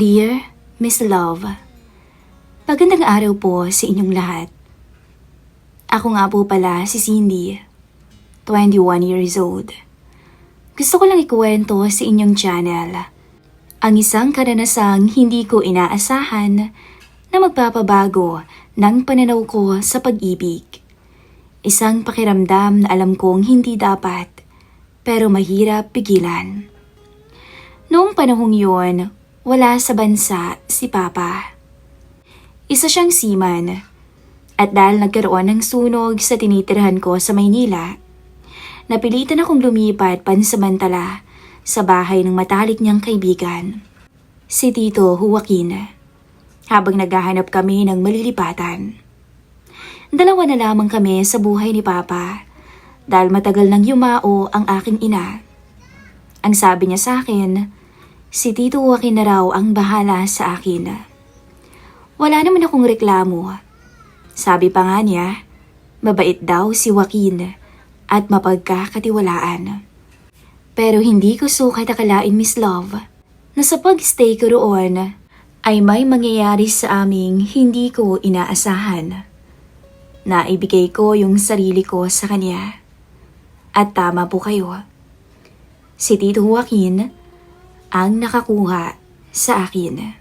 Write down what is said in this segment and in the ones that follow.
Dear Miss Love, Magandang araw po sa inyong lahat. Ako nga po pala si Cindy, 21 years old. Gusto ko lang ikuwento sa inyong channel ang isang karanasang hindi ko inaasahan na magpapabago ng pananaw ko sa pag-ibig. Isang pakiramdam na alam kong hindi dapat pero mahirap pigilan. Noong panahong yun, wala sa bansa si Papa. Isa siyang seaman. At dahil nagkaroon ng sunog sa tinitirahan ko sa Maynila, napilitan akong lumipat pansamantala sa bahay ng matalik niyang kaibigan, si Tito Joaquin, habang naghahanap kami ng malilipatan. Dalawa na lamang kami sa buhay ni Papa dahil matagal nang yumao ang aking ina. Ang sabi niya sa akin, si Tito Joaquin na raw ang bahala sa akin. Wala naman akong reklamo. Sabi pa nga niya, mabait daw si Joaquin at mapagkakatiwalaan. Pero hindi ko sukat akalain Miss Love na sa pag-stay ko roon ay may mangyayari sa aming hindi ko inaasahan. Naibigay ko yung sarili ko sa kanya. At tama po kayo. Si Tito Joaquin ang nakakuha sa akin.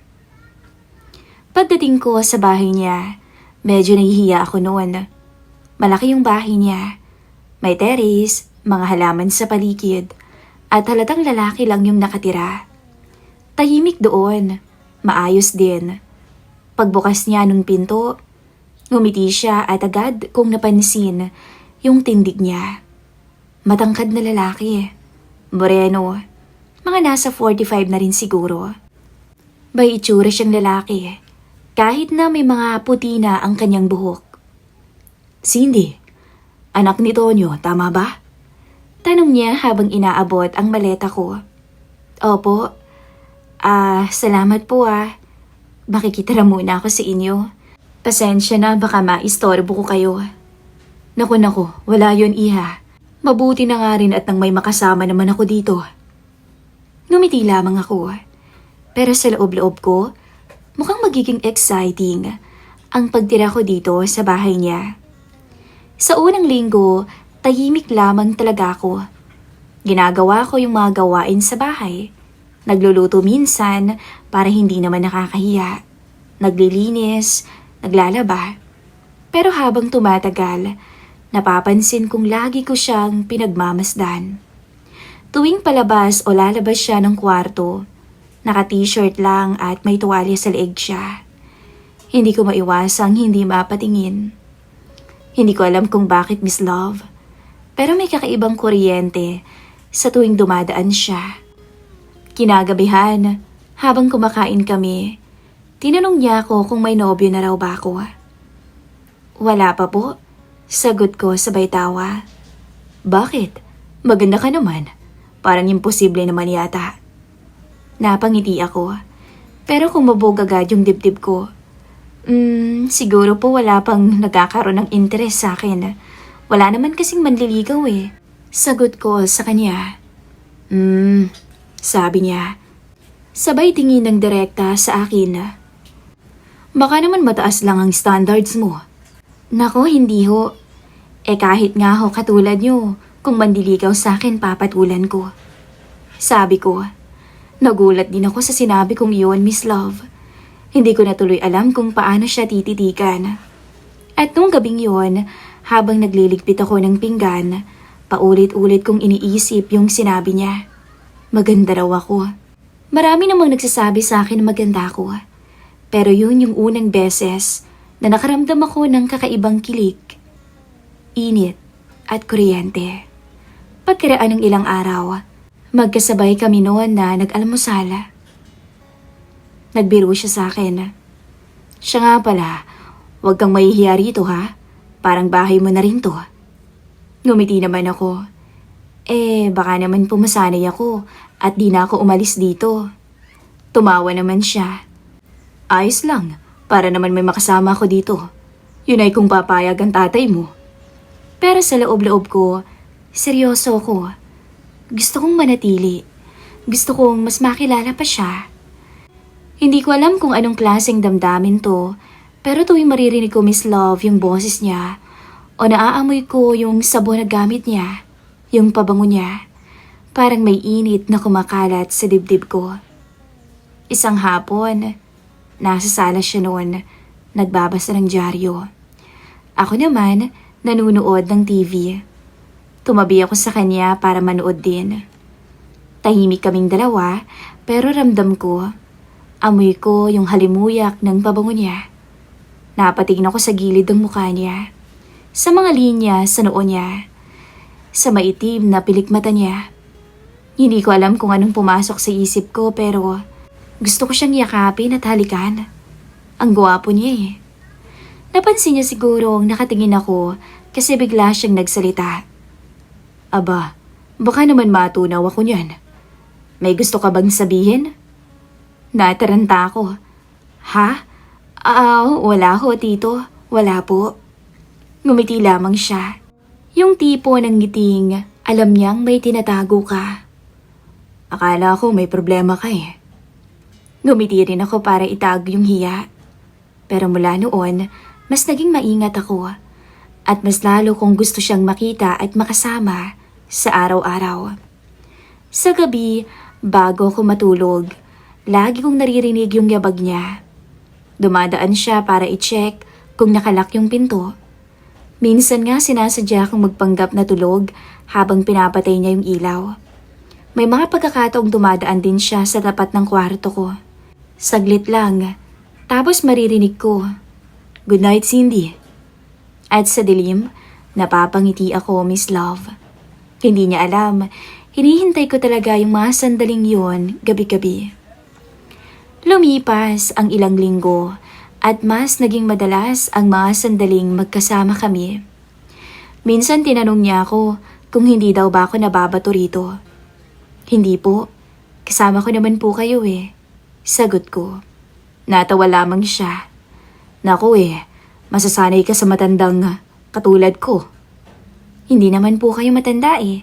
Pagdating ko sa bahay niya, medyo nahihiya ako noon. Malaki yung bahay niya. May terrace, mga halaman sa paligid, at halatang lalaki lang yung nakatira. Tahimik doon, maayos din. Pagbukas niya nung pinto, ngumiti siya at agad kong napansin yung tindig niya. Matangkad na lalaki. Moreno. Mga nasa 45 na rin siguro. May itsura siyang lalaki. Kahit na may mga puti na ang kanyang buhok. Cindy, anak ni Tonyo, tama ba? Tanong niya habang inaabot ang maleta ko. Opo. Ah, salamat po ah. Makikitira muna ako sa inyo. Pasensya na baka maistorbo ko kayo. Naku naku, wala yon iha. Mabuti na nga rin at nang may makasama naman ako dito. Ngumiti lamang ako. Pero sa loob-loob ko, mukhang magiging exciting ang pagtira ko dito sa bahay niya. Sa unang linggo, tahimik lamang talaga ako. Ginagawa ko yung mga gawain sa bahay. Nagluluto minsan para hindi naman nakakahiya. Naglilinis, naglalaba. Pero habang tumatagal, napapansin kong lagi ko siyang pinagmamasdan. Tuwing palabas o lalabas siya ng kwarto, naka-t-shirt lang at may tuwalya sa leeg siya. Hindi ko maiwasang hindi mapatingin. Hindi ko alam kung bakit Miss Love, pero may kakaibang kuryente sa tuwing dumadaan siya. Kinagabihan, habang kumakain kami, tinanong niya ako kung may nobyo na raw ba ako. Wala pa po, sagot ko sabay tawa. Bakit? Maganda ka naman. Parang imposible naman yata. Napangiti ako. Pero kung mabog agad yung dibdib ko, hmm, siguro po wala pang nagkakaroon ng interes sa akin. Wala naman kasing manliligaw eh. Sagot ko sa kanya. Hmm, sabi niya. Sabay tingin ng direkta sa akin. Baka naman mataas lang ang standards mo. Nako, hindi ho. Eh kahit nga ho katulad nyo, kung mandiligaw sa akin papatulan ko. Sabi ko, nagulat din ako sa sinabi kong iyon, Miss Love. Hindi ko natuloy alam kung paano siya tititigan. At nung gabing yon, habang nagliligpit ako ng pinggan, paulit-ulit kong iniisip yung sinabi niya. Maganda raw ako. Marami namang nagsasabi sa akin na maganda ako. Pero yun yung unang beses na nakaramdam ako ng kakaibang kilig. Init at kuryente. Pagkaraan ng ilang araw, magkasabay kami noon na nag-almusala. Nagbiro siya sa akin. Siya nga pala, huwag kang mahihiya rito ha. Parang bahay mo na rin to. Ngumiti naman ako. Eh, baka naman pumasanay ako at di na ako umalis dito. Tumawa naman siya. Ayos lang, para naman may makasama ako dito. Yun ay kung papayag ang tatay mo. Pero sa loob-loob ko, seryoso ako. Gusto kong manatili. Gusto kong mas makilala pa siya. Hindi ko alam kung anong klaseng damdamin to, pero tuwing maririnig ko Miss Love yung boses niya, o naaamoy ko yung sabon na gamit niya, yung pabango niya, parang may init na kumakalat sa dibdib ko. Isang hapon, nasa sala siya noon, nagbabasa ng dyaryo. Ako naman, nanunood ng TV. Tumabi ako sa kanya para manood din. Tahimik kaming dalawa, pero ramdam ko, amoy ko yung halimuyak ng pabango niya. Napatingin ako sa gilid ng mukha niya, sa mga linya sa noo niya, sa maitim na pilikmata niya. Hindi ko alam kung anong pumasok sa isip ko pero gusto ko siyang yakapin at halikan. Ang gwapo niya eh. Napansin niya siguro nakatingin ako kasi bigla siyang nagsalita. Aba, baka naman matunaw ako niyan. May gusto ka bang sabihin? Nataranta ako. Ha? Ah, wala ho, tito. Wala po. Ngumiti lamang siya. Yung tipo ng ngiting, alam niyang may tinatago ka. Akala ko may problema ka eh. Ngumiti rin ako para itago yung hiya. Pero mula noon, mas naging maingat ako. At mas lalo kong gusto siyang makita at makasama sa araw-araw. Sa gabi, bago ako matulog, lagi kong naririnig yung yabag niya. Dumadaan siya para i-check kung nakalak yung pinto. Minsan nga sinasadya kong magpanggap na tulog habang pinapatay niya yung ilaw. May mga pagkakataong dumadaan din siya sa tapat ng kwarto ko. Saglit lang, tapos maririnig ko. Good night, Cindy. At sa dilim, napapangiti ako, Miss Love. Hindi niya alam, hinihintay ko talaga yung mga sandaling yon gabi-gabi. Lumipas ang ilang linggo at mas naging madalas ang mga sandaling magkasama kami. Minsan tinanong niya ako kung hindi daw ba ako nababato rito. Hindi po, kasama ko naman po kayo eh. Sagot ko. Natawa lamang siya. Naku eh, masasanay ka sa matandang katulad ko. Hindi naman po kayo matanda eh.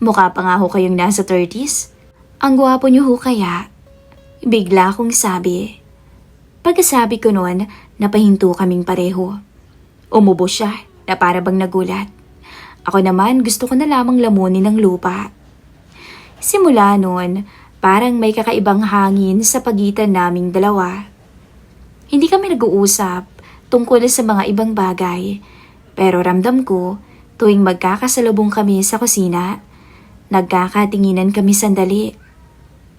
Mukha pa nga ho kayong nasa 30s. Ang gwapo niyo ho kaya. Bigla akong sabi. Pagkasabi ko noon, napahinto kaming pareho. Umubo siya na para bang nagulat. Ako naman gusto ko na lamang lamunin ng lupa. Simula noon, parang may kakaibang hangin sa pagitan naming dalawa. Hindi kami nag-uusap tungkol sa mga ibang bagay, pero ramdam ko tuwing magkakasalubong kami sa kusina, nagkakatinginan kami sandali.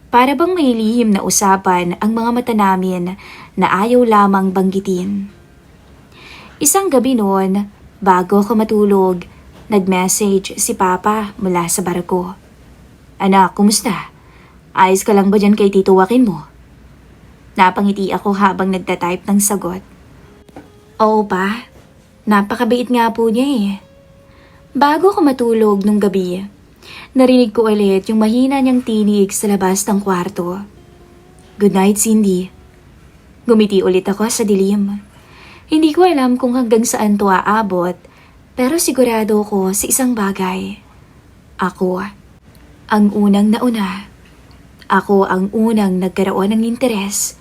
Para bang may lihim na usapan ang mga mata namin na ayaw lamang banggitin. Isang gabi noon, bago ako matulog, nag-message si Papa mula sa barko. Anak, kumusta? Ayos ka lang ba dyan kay Tito Joaquin mo? Napangiti ako habang nagtatype ng sagot. Oo pa, napakabait nga po niya eh. Bago ako matulog nung gabi, narinig ko ulit yung mahina niyang tinig sa labas ng kwarto. Good night, Cindy. Gumiti ulit ako sa dilim. Hindi ko alam kung hanggang saan to aabot, pero sigurado ko sa isang bagay. Ako, ang unang nauna. Ako ang unang nagkaroon ng interes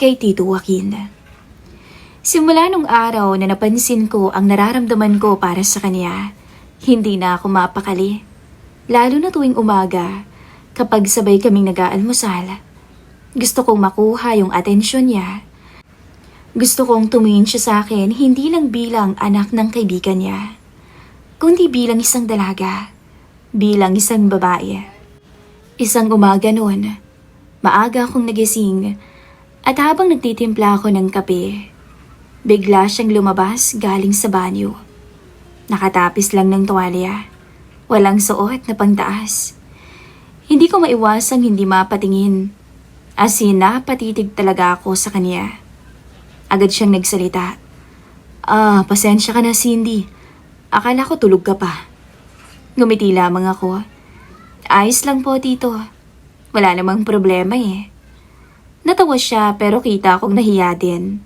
kay Tito Joaquin. Simula nung araw na napansin ko ang nararamdaman ko para sa kanya, hindi na ako mapakali. Lalo na tuwing umaga, kapag sabay kaming nag-aalmusal. Gusto kong makuha yung atensyon niya. Gusto kong tumingin siya sa akin hindi lang bilang anak ng kaibigan niya, kundi bilang isang dalaga, bilang isang babae. Isang umaga noon, maaga akong nagising at habang nagtitimpla ako ng kape, bigla siyang lumabas galing sa banyo. Nakatapis lang ng tuwalya, walang suot na pangtaas. Hindi ko maiwasang hindi mapatingin, as in napatitig talaga ako sa kanya. Agad siyang nagsalita. Ah, pasensya ka na Cindy. Akala ko tulog ka pa. Ngumiti lamang ako. Ayos lang po, tito. Wala namang problema eh. Natawa siya pero kita akong nahiya din.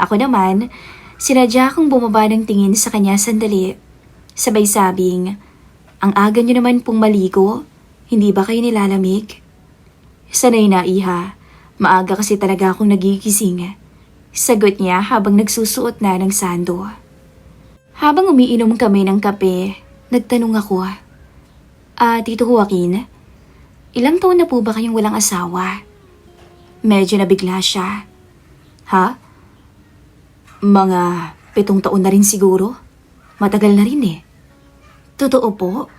Ako naman, sinadya akong bumaba ng tingin sa kanya sandali. Sabay sabing, ang aga niyo naman pong maligo, hindi ba kayo nilalamig? Sanay na iha, Maaga kasi talaga akong nagigising. Sagot niya habang nagsusuot na ng sando. Habang umiinom kami ng kape, nagtanong ako. Ah, Tito Joaquin, ilang taon na po ba kayong walang asawa? Medyo nabigla siya. Ha? Mga pitong taon na rin siguro. Matagal na rin eh. Totoo po?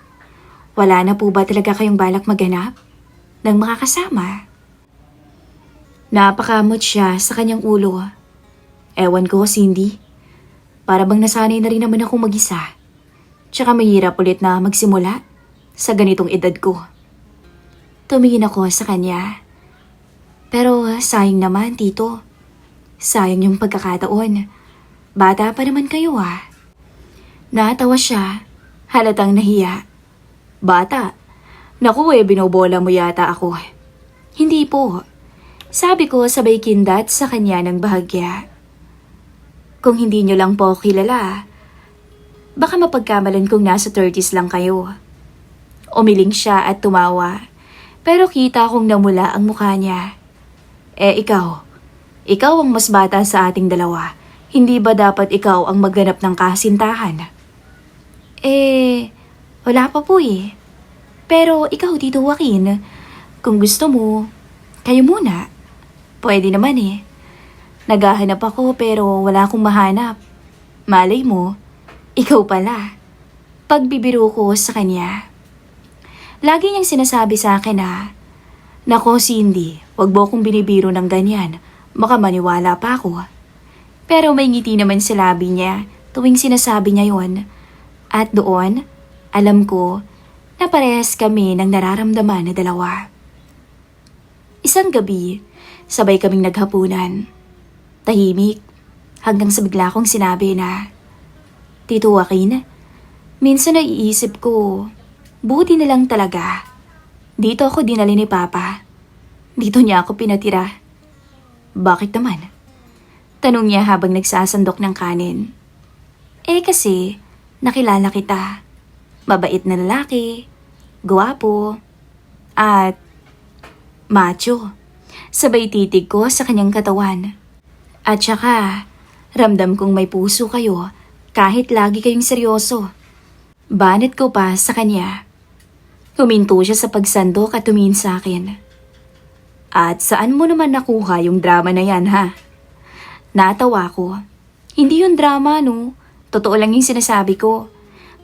Wala na po ba talaga kayong balak maganap? Ng makakasama? Napakamot siya sa kanyang ulo. Ewan ko, Cindy. Para bang nasanay na rin naman ako mag-isa. Tsaka mahirap ulit na magsimula sa ganitong edad ko. Tumingin ako sa kanya. Pero sayang naman, tito. Sayang yung pagkakataon. Bata pa naman kayo ah. Natawa siya. Halatang nahiya. Bata. Naku eh, binobola mo yata ako. Hindi po. Sabi ko sabay kindat sa kanya ng bahagya. Kung hindi nyo lang po kilala, baka mapagkamalan kong nasa 30s lang kayo. Umiling siya at tumawa, pero kita kong namula ang mukha niya. Eh ikaw, ikaw ang mas bata sa ating dalawa. Hindi ba dapat ikaw ang magganap ng kasintahan? Eh, wala pa po eh. Pero ikaw dito, Joaquin, kung gusto mo, kayo muna. Pwede naman eh. Naghahanap ako pero wala akong mahanap. Malay mo, ikaw pala. Pagbibiro ko sa kanya. Lagi niyang sinasabi sa akin na, Nako Cindy, wag mo akong binibiro ng ganyan. Baka maniwala pa ako. Pero may ngiti naman sa labi niya tuwing sinasabi niya yon. At doon, alam ko na parehas kami ng nararamdaman na dalawa. Isang gabi, sabay kaming naghapunan. Tahimik, hanggang sa bigla kong sinabi na, Tito Joaquin, minsan naiisip ko, buti na lang talaga. Dito ako dinali ni Papa. Dito niya ako pinatira. Bakit naman? Tanong niya habang nagsasandok ng kanin. Eh kasi, nakilala kita. Mabait na lalaki, guwapo, at macho. Sabay titig ko sa kanyang katawan. At saka, ramdam kong may puso kayo kahit lagi kayong seryoso. Banit ko pa sa kanya. Huminto siya sa pagsandok at tumingin sa akin. At saan mo naman nakuha yung drama na yan ha? Natawa ko. Hindi yung drama no. Totoo lang yung sinasabi ko.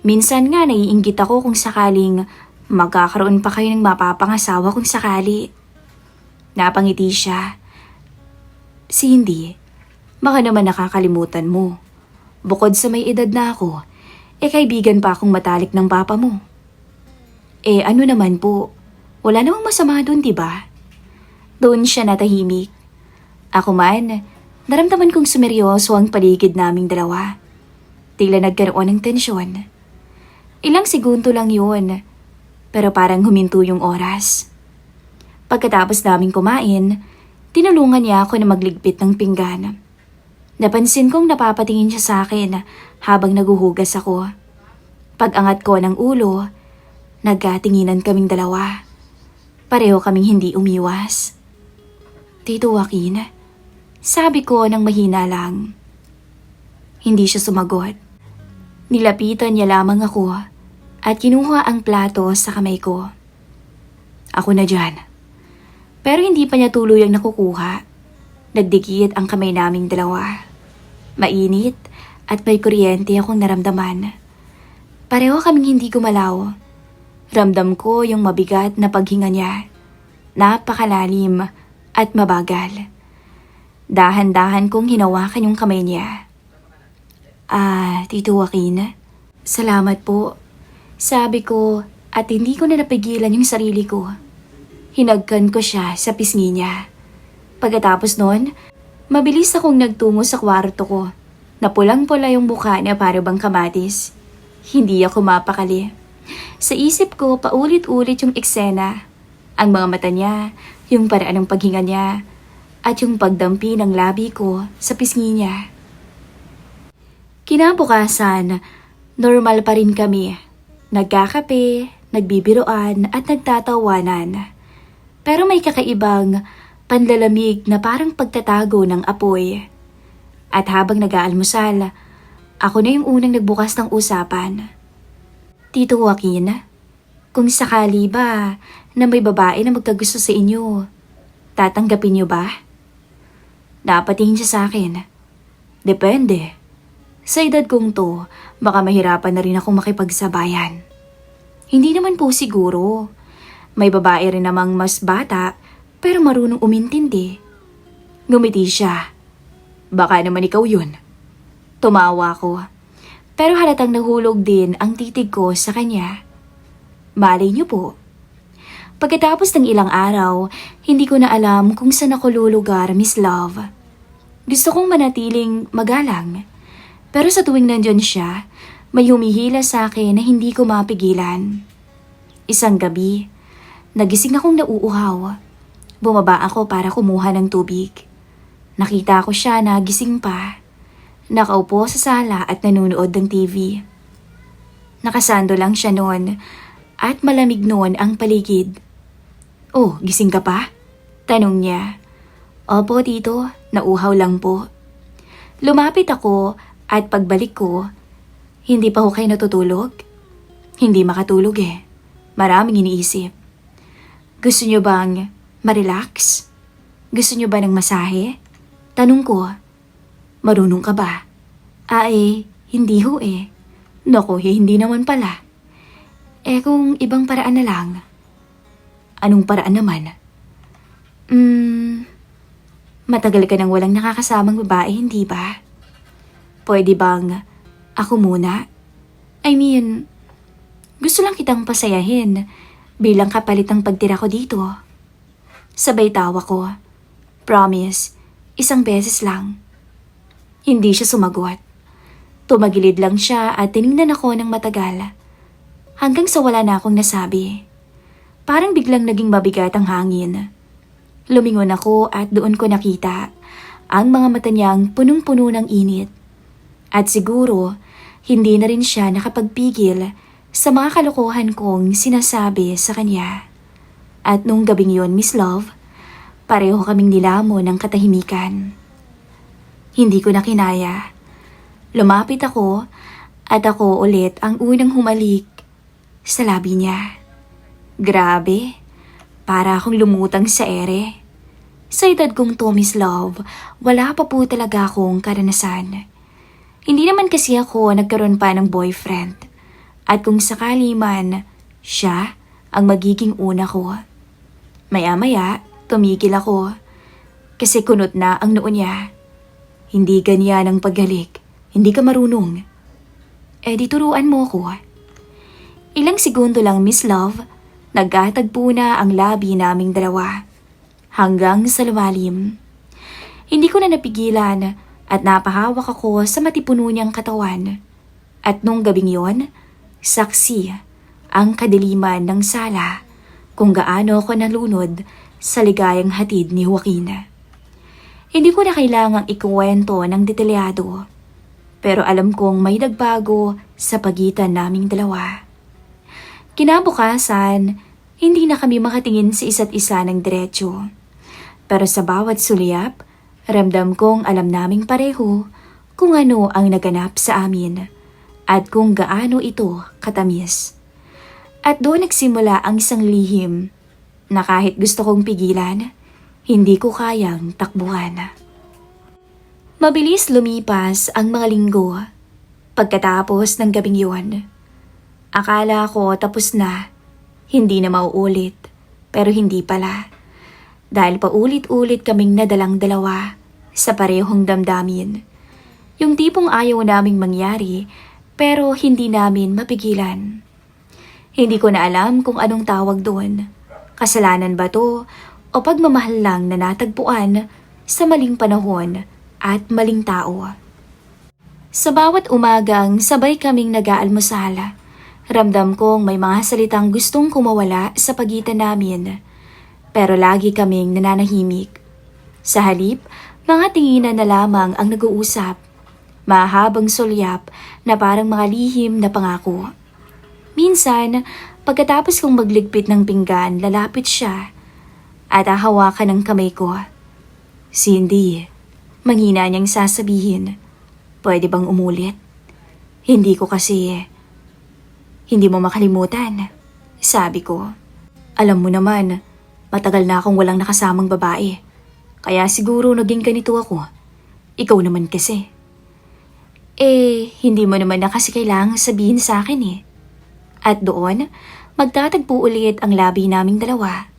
Minsan nga naiinggit ako kung sakaling magkakaroon pa kayo ng mapapangasawa kung sakali. Napangiti siya. Cindy, baka naman nakakalimutan mo. Bukod sa may edad na ako, eh kaibigan pa akong matalik ng papa mo. Eh ano naman po, wala namang masama doon, di ba? Doon siya natahimik. Ako man, naramdaman kong sumeryoso ang paligid naming dalawa. Tila nagkaroon ng tensyon. Ilang segundo lang yun, pero parang huminto yung oras. Pagkatapos naming kumain, tinulungan niya ako na magligpit ng pinggan. Napansin kong napapatingin siya sa akin habang naguhugas ako. Pag-angat ko ng ulo, nagkatinginan kaming dalawa. Pareho kaming hindi umiwas. Tito Joaquin, sabi ko ng mahina lang. Hindi siya sumagot. Nilapitan niya lamang ako at kinuha ang plato sa kamay ko. Ako na dyan. Pero hindi pa niya tuluyang nakukuha. Nagdikit ang kamay naming dalawa. Mainit at may kuryente akong naramdaman. Pareho kaming hindi gumalaw. Ramdam ko yung mabigat na paghinga niya. Napakalalim at mabagal. Dahan-dahan kong hinawakan yung kamay niya. Ah, Tito Joaquin, salamat po. Sabi ko at hindi ko na napigilan yung sarili ko. Hinagkan ko siya sa pisngi niya. Pagkatapos noon, mabilis akong nagtungo sa kwarto ko. Napulang-pula yung mukha niya para bang kamatis. Hindi ako mapakali. Sa isip ko, paulit-ulit yung eksena. Ang mga mata niya, yung paraan ng paghinga niya, at yung pagdampi ng labi ko sa pisngi niya. Kinabukasan, normal pa rin kami. Nagkakape, nagbibiroan at nagtatawanan. Pero may kakaibang panlalamig na parang pagtatago ng apoy. At habang nag-aalmusal, ako na yung unang nagbukas ng usapan. Tito Joaquin, kung sakali ba na may babae na magkagusto sa inyo, tatanggapin niyo ba? Napatingin siya sa akin. Depende. Sa edad kong to, baka mahirapan na rin akong makipagsabayan. Hindi naman po siguro. May babae rin namang mas bata, pero marunong umintindi. Ngumiti siya. Baka naman ikaw yun. Tumawa ko. Pero halatang nahulog din ang titig ko sa kanya. Malay niyo po. Pagkatapos ng ilang araw, hindi ko na alam kung saan ako lulugar, Miss Love. Gusto kong manatiling magalang. Pero sa tuwing nandyan siya, may humihila sa akin na hindi ko mapigilan. Isang gabi, nagising akong nauuhaw. Bumaba ako para kumuha ng tubig. Nakita ko siya na gising pa. Nakaupo sa sala at nanonood ng TV. Nakasando lang siya noon at malamig noon ang paligid. Oh, gising ka pa? Tanong niya. Opo, tito. Nauhaw lang po. Lumapit ako at pagbalik ko, hindi pa ho kayo natutulog? Hindi makatulog eh. Maraming iniisip. Gusto niyo bang marelax? Gusto niyo ba ng masahe? Tanong ko, marunong ka ba? Ah eh, hindi ho eh. Naku, eh, hindi naman pala. Eh kung ibang paraan na lang. Anong paraan naman? Hmm, matagal ka nang walang nakakasamang babae, hindi ba? Pwede bang ako muna? I mean, gusto lang kitang pasayahin bilang kapalit ng pagtira ko dito. Sabay tawa ko. Promise, isang beses lang. Hindi siya sumagot. Tumagilid lang siya at tiningnan ako ng matagal. Hanggang sa wala na akong nasabi. Parang biglang naging mabigat ang hangin. Lumingon ako at doon ko nakita ang mga mata niyang punong-puno ng init. At siguro, hindi na rin siya nakapagpigil sa mga kalokohan kong sinasabi sa kanya. At nung gabing yon, Miss Love, pareho kaming nilamo ng katahimikan. Hindi ko na kinaya. Lumapit ako at ako ulit ang unang humalik sa labi niya. Grabe, para akong lumutang sa ere. Sa edad kong to, Miss Love, wala pa po talaga akong karanasan. Hindi naman kasi ako nagkaroon pa ng boyfriend. At kung sakali man, siya ang magiging una ko. Maya-maya, tumigil ako. Kasi kunot na ang noo niya. Hindi ganyan ang paghalik. Hindi ka marunong. Eh di turuan mo ko. Ilang segundo lang, Miss Love, nagkatagpo na ang labi naming dalawa. Hanggang sa lumalim. Hindi ko na napigilan at napahawak ako sa matipuno niyang katawan. At nung gabing yon, saksi ang kadiliman ng sala kung gaano ako nalunod sa ligayang hatid ni Joaquin. Hindi ko na kailangang ikuwento ng detalyado, pero alam kong may nagbago sa pagitan naming dalawa. Kinabukasan, hindi na kami makatingin sa isa't isa ng diretsyo. Pero sa bawat sulyap, ramdam kong alam naming pareho kung ano ang naganap sa amin at kung gaano ito katamis. At doon nagsimula ang isang lihim na kahit gusto kong pigilan, hindi ko kayang takbuhan. Mabilis lumipas ang mga linggo pagkatapos ng gabing yun. Akala ko tapos na, hindi na mauulit, pero hindi pala. Dahil paulit-ulit kaming nadalang dalawa sa parehong damdamin. Yung tipong ayaw naming mangyari, pero hindi namin mapigilan. Hindi ko na alam kung anong tawag doon. Kasalanan ba to o pagmamahal lang na natagpuan sa maling panahon at maling tao. Sa bawat umagang sabay kaming nag-aalmusal, ramdam kong may mga salitang gustong kumawala sa pagitan namin. Pero lagi kaming nananahimik. Sa halip, mga tinginan na lamang ang nag-uusap. Mahabang sulyap na parang mga lihim na pangako. Minsan, pagkatapos kong magligpit ng pinggan, lalapit siya. at hahawakan ng kamay ko. Cindy, manghina niyang sasabihin, pwede bang umulit? Hindi ko kasi, hindi mo makalimutan. Sabi ko, alam mo naman, matagal na akong walang nakasamang babae. Kaya siguro naging ganito ako. Ikaw naman kasi. Eh, hindi mo naman na kasi kailangang sabihin sa akin eh. At doon, magtatagpo ulit ang labi naming dalawa.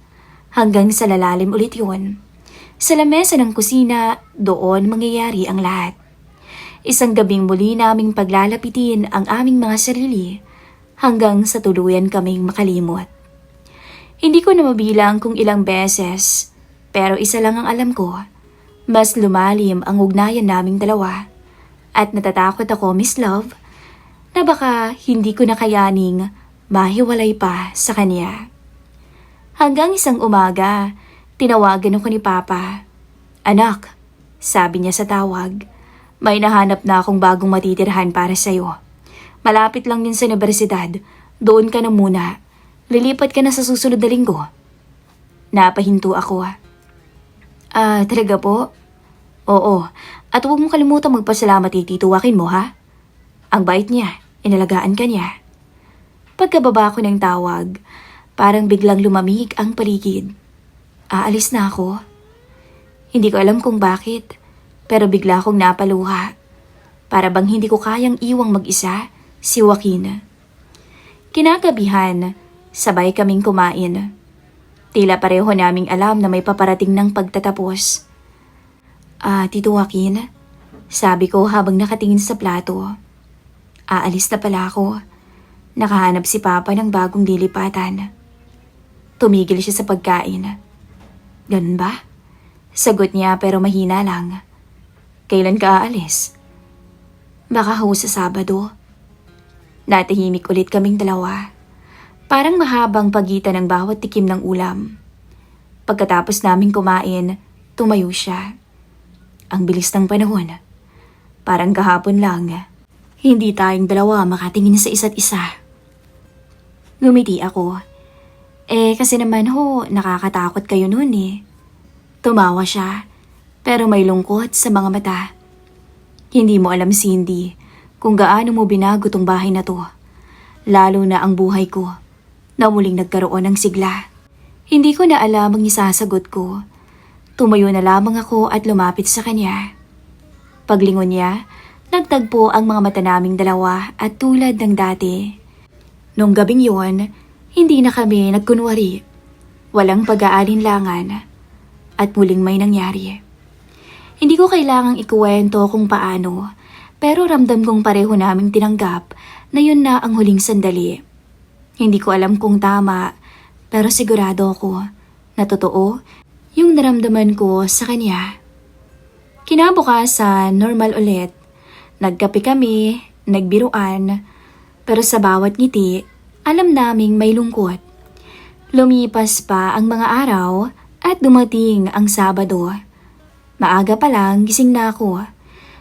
Hanggang sa lalalim ulit yun. Sa lamesa ng kusina, doon mangyayari ang lahat. Isang gabing muli naming paglalapitin ang aming mga sarili hanggang sa tuluyan kaming makalimot. Hindi ko na mabilang kung ilang beses, pero isa lang ang alam ko. Mas lumalim ang ugnayan naming dalawa. At natatakot ako, Miss Love, na baka hindi ko na kayaning mahiwalay pa sa kanya. Hanggang isang umaga, tinawagan ako ni Papa. Anak, sabi niya sa tawag, may nahanap na akong bagong matitirhan para sa'yo. Malapit lang yun sa universidad, doon ka na muna. Lilipat ka na sa susunod na linggo. Napahinto ako. Ah, talaga po? Oo, at huwag mo kalimutan magpasalamat kay Tito Joaquin mo ha? Ang bait niya, inalagaan ka niya. Pagkababa ko ng tawag, parang biglang lumamig ang paligid. Aalis na ako. Hindi ko alam kung bakit, pero bigla akong napaluha. Para bang hindi ko kayang iwang mag-isa si Joaquin. Kinagabihan, sabay kaming kumain. Tila pareho naming alam na may paparating ng pagtatapos. Ah, Tito Joaquin, sabi ko habang nakatingin sa plato. Aalis na pala ako. Nakahanap si Papa ng bagong lilipatan. Tumigil siya sa pagkain. Ganun ba? Sagot niya pero mahina lang. Kailan ka aalis? Baka ho sa Sabado. Natahimik ulit kaming dalawa. Parang mahabang pagitan ng bawat tikim ng ulam. Pagkatapos naming kumain, tumayo siya. Ang bilis ng panahon. Parang kahapon lang. Hindi tayong dalawa makatingin sa isa't isa. Ngumiti ako. Eh kasi naman ho, nakakatakot kayo noon eh. Tumawa siya, pero may lungkot sa mga mata. Hindi mo alam, Cindy, kung gaano mo binago tong bahay na to. Lalo na ang buhay ko, na muling nagkaroon ng sigla. Hindi ko na alam ang isasagot ko. Tumayo na lamang ako at lumapit sa kanya. Paglingon niya, nagtagpo ang mga mata naming dalawa at tulad ng dati. Nung gabing yun, hindi na kami nagkunwari. Walang pag-aalinlangan. At muling may nangyari. Hindi ko kailangang ikuwento kung paano, pero ramdam kong pareho naming tinanggap na yun na ang huling sandali. Hindi ko alam kung tama, pero sigurado ako na totoo yung naramdaman ko sa kanya. Kinabukasan, normal ulit. Nagkape kami, nagbiruan, pero sa bawat ngiti, alam naming may lungkot. Lumipas pa ang mga araw at dumating ang Sabado. Maaga pa lang gising na ako.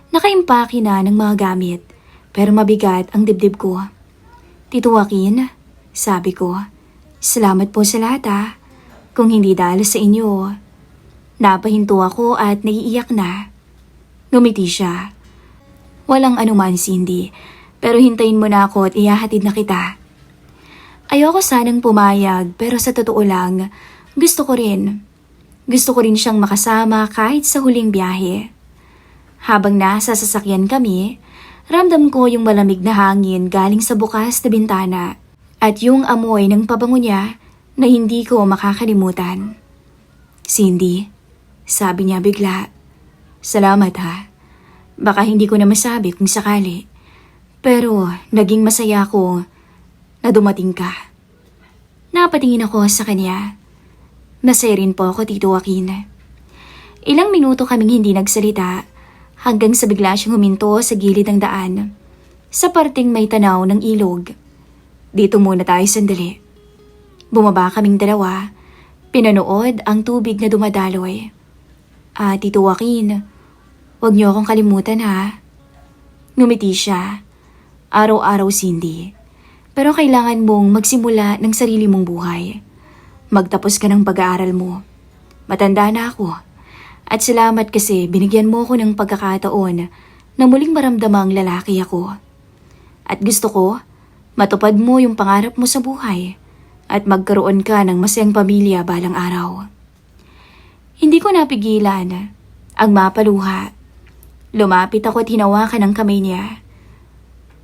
Nakaimpake na ng mga gamit, pero mabigat ang dibdib ko. Tito Joaquin, sabi ko, salamat po sa lahat ah. Kung hindi dahil sa inyo. Napahinto ako at naiiyak na. Ngumiti siya. Walang anuman, Cindy, pero hintayin mo na ako at ihahatid na kita. Ayoko sanang pumayag pero sa totoo lang, gusto ko rin. Gusto ko rin siyang makasama kahit sa huling biyahe. Habang nasa sasakyan kami, ramdam ko yung malamig na hangin galing sa bukas na bintana at yung amoy ng pabango niya na hindi ko makakalimutan. Cindy, sabi niya bigla, salamat ha. Baka hindi ko na masabi kung sakali. Pero naging masaya ako na dumating ka. Napatingin ako sa kanya. Masaya rin po ako, Tito Joaquin. Ilang minuto kaming hindi nagsalita hanggang sa bigla siyang huminto sa gilid ng daan sa parting may tanaw ng ilog. Dito muna tayo sandali. Bumaba kaming dalawa. Pinanood ang tubig na dumadaloy. Ah, Tito Joaquin, huwag niyo akong kalimutan ha. Ngumiti siya. Araw-araw, Cindy. Pero kailangan mong magsimula ng sarili mong buhay. Magtapos ka ng pag-aaral mo. Matanda na ako. At salamat kasi binigyan mo ko ng pagkakataon na muling maramdamang lalaki ako. At gusto ko, matupad mo yung pangarap mo sa buhay at magkaroon ka ng masayang pamilya balang araw. Hindi ko napigilan ang mapaluha. Lumapit ako at hinawakan ang kamay niya.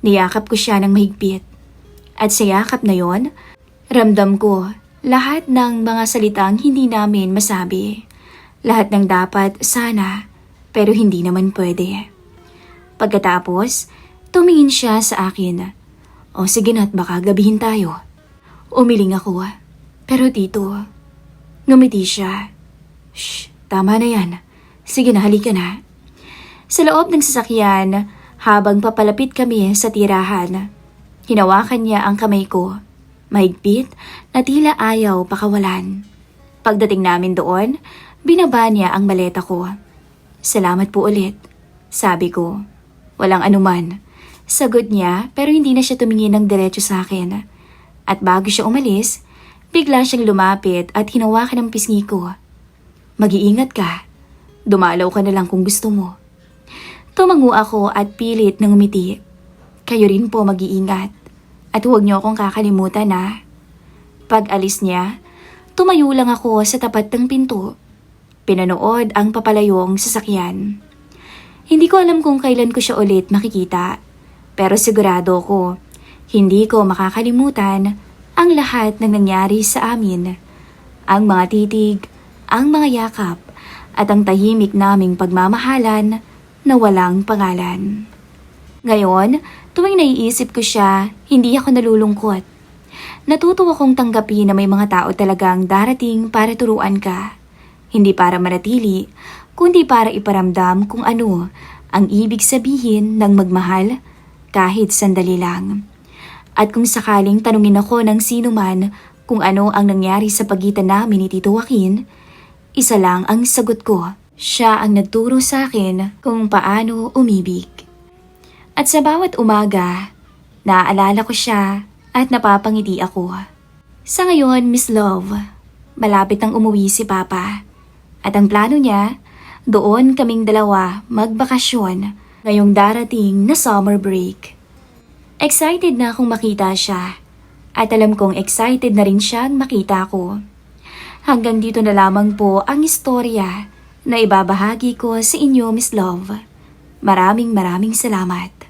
Niyakap ko siya ng mahigpit. At sa yakap na yon, ramdam ko lahat ng mga salitang hindi namin masabi. Lahat ng dapat sana, pero hindi naman pwede. Pagkatapos, tumingin siya sa akin. O sige na't baka gabihin tayo. Umiling ako. Pero tito, ngumiti siya. Shh, tama na yan. Sige na, halika na. Sa loob ng sasakyan, habang papalapit kami sa tirahan, hinawakan niya ang kamay ko. Mahigpit na tila ayaw pakawalan. Pagdating namin doon, binaba niya ang maleta ko. Salamat po ulit, sabi ko. Walang anuman. Sagot niya pero hindi na siya tumingin ng diretso sa akin. At bago siya umalis, bigla siyang lumapit at hinawakan ang pisngi ko. Mag-iingat ka. Dumalaw ka na lang kung gusto mo. Tumango ako at pilit ng umiti. Kayo rin po mag-iingat. At huwag niyo akong kakalimutan na. Pag alis niya, tumayo lang ako sa tapat ng pinto. Pinanood ang papalayong sasakyan. Hindi ko alam kung kailan ko siya ulit makikita. Pero sigurado ko, hindi ko makakalimutan ang lahat ng nangyari sa amin. Ang mga titig, ang mga yakap, at ang tahimik naming pagmamahalan na walang pangalan. Ngayon, tuwing naiisip ko siya, hindi ako nalulungkot. Natutuwa kong tanggapin na may mga tao talagang darating para turuan ka. Hindi para manatili, kundi para iparamdam kung ano ang ibig sabihin ng magmahal kahit sandali lang. At kung sakaling tanungin ako ng sino man kung ano ang nangyari sa pagitan namin ni Tito Joaquin, isa lang ang sagot ko. Siya ang nagturo sa akin kung paano umibig. At sa bawat umaga, naaalala ko siya at napapangiti ako. Sa ngayon, Miss Love, malapit nang umuwi si Papa. At ang plano niya, doon kaming dalawa magbakasyon ngayong darating na summer break. Excited na akong makita siya. At alam kong excited na rin siyang makita ko. Hanggang dito na lamang po ang istorya na ibabahagi ko sa inyo, Miss Love. Maraming maraming salamat.